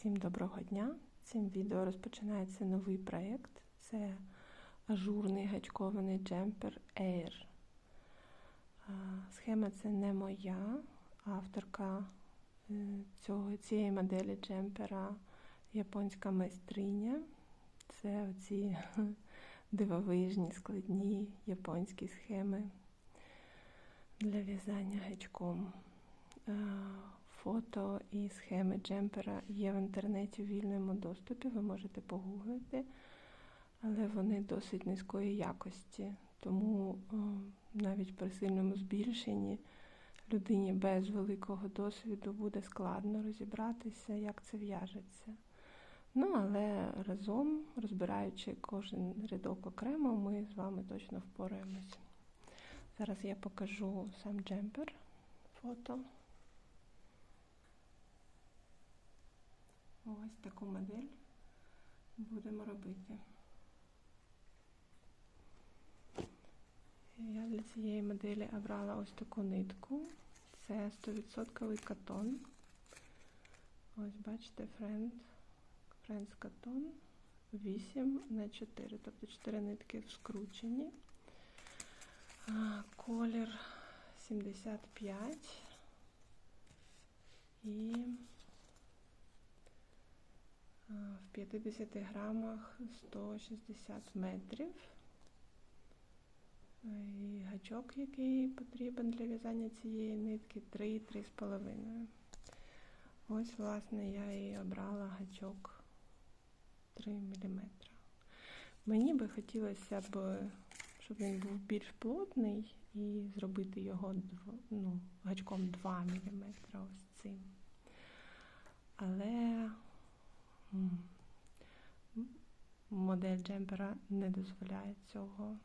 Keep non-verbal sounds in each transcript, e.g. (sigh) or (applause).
Всім доброго дня! Цим відео розпочинається новий проєкт. Це ажурний гачкований джемпер Air. Схема це не моя. Авторка е, цього, цієї моделі джемпера японська майстриня. Це оці (laughs) дивовижні, складні японські схеми для в'язання гачком. Фото і схеми джемпера є в інтернеті в вільному доступі, ви можете погуглити, але вони досить низької якості. Тому навіть при сильному збільшенні людині без великого досвіду буде складно розібратися, як це в'яжеться. Ну, але разом, розбираючи кожен рядок окремо, ми з вами точно впораємось. Зараз я покажу сам джемпер фото. Ось таку модель будемо робити. Я для цієї моделі обрала ось таку нитку. Це 100% катон. Ось, бачите, Friend, Friends катон 8 на 4, тобто 4 нитки скручені. Колір 75 і в 50 грамах 160 метрів. І гачок, який потрібен для в'язання цієї нитки, 3-3,5. Ось, власне, я і обрала гачок 3 мм. Мені би хотілося б, щоб він був більш плотний і зробити його ну, гачком 2 мм ось цим. Але модель джемпера не дозволяє цього.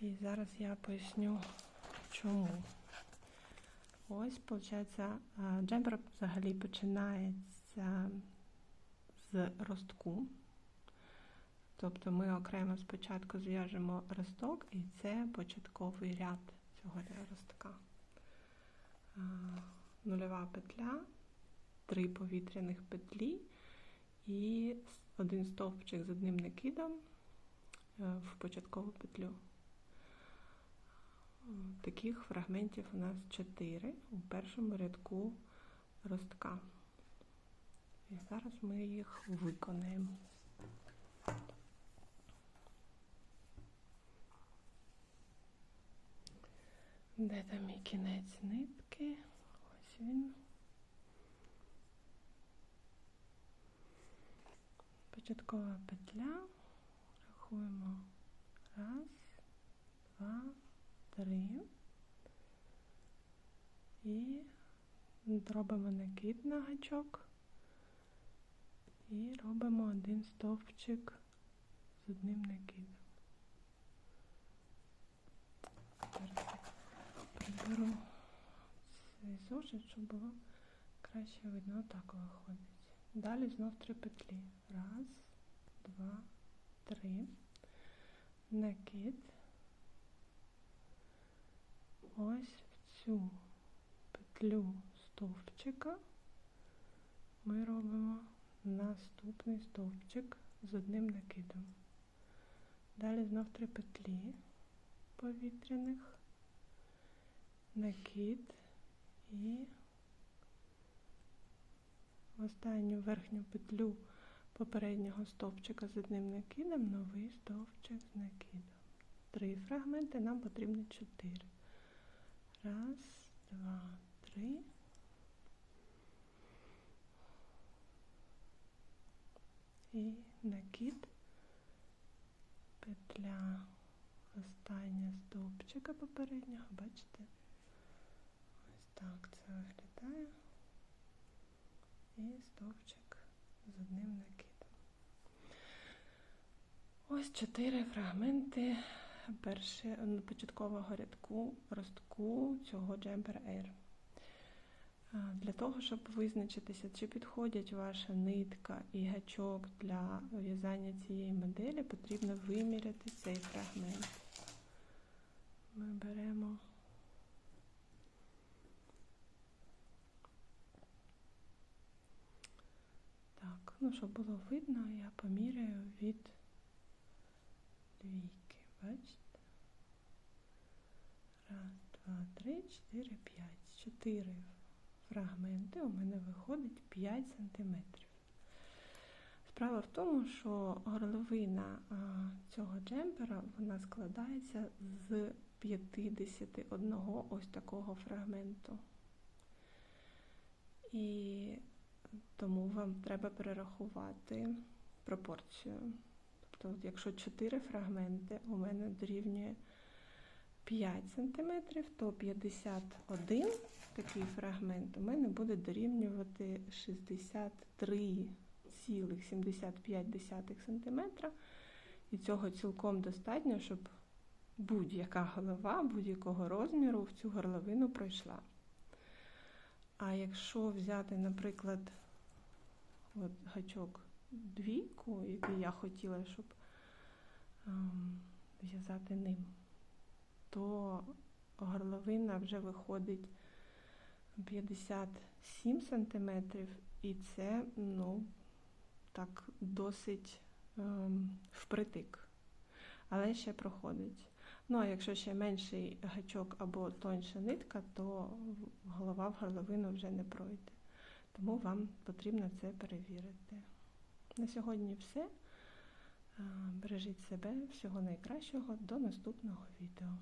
І зараз я поясню, чому. Ось, виходить, джемпер взагалі починається з ростку. Тобто ми окремо спочатку зв'яжемо росток, і це початковий ряд цього ростка. Нульова петля три повітряних петлі і один стовпчик з одним накидом е, в початкову петлю. Таких фрагментів у нас 4 у першому рядку ростка. І зараз ми їх виконаємо. Де там мій кінець нитки? Ось він. Початкова петля, рахуємо раз, два, три і робимо накид на гачок і робимо один стовпчик з одним накидом. Приберу цей зошит, щоб було краще видно, так виходить. Далі знов три петлі. Раз, два, три. Накид. Ось в цю петлю стовпчика ми робимо наступний стовпчик з одним накидом. Далі знов три петлі повітряних, накид і останню верхню петлю попереднього стовпчика з одним накидом, новий стовпчик з накидом. Три фрагменти, нам потрібно чотири. Раз, два, три. І накид, петля остання стовпчика попереднього, бачите? Ось так це виглядає і стовпчик з одним накидом. Ось чотири фрагменти першого початкового рядку ростку цього Jumper Air. Для того, щоб визначитися, чи підходять ваша нитка і гачок для в'язання цієї моделі, потрібно виміряти цей фрагмент. Ми беремо ну, щоб було видно, я поміряю від двійки. Бачите? Раз, два, три, чотири, п'ять. Чотири фрагменти у мене виходить 5 сантиметрів. Справа в тому, що горловина цього джемпера вона складається з 51 ось такого фрагменту. І тому вам треба перерахувати пропорцію. Тобто, якщо 4 фрагменти у мене дорівнює 5 см, то 51 такий фрагмент у мене буде дорівнювати 63,75 см. І цього цілком достатньо, щоб будь-яка голова будь-якого розміру в цю горловину пройшла. А якщо взяти, наприклад, от гачок двійку, який я хотіла, щоб ем, в'язати ним, то горловина вже виходить 57 см, і це, ну, так, досить ем, впритик. Але ще проходить. Ну, а якщо ще менший гачок або тоньша нитка, то голова в горловину вже не пройде. Тому вам потрібно це перевірити. На сьогодні все. Е, Бережіть себе, всього найкращого, до наступного відео.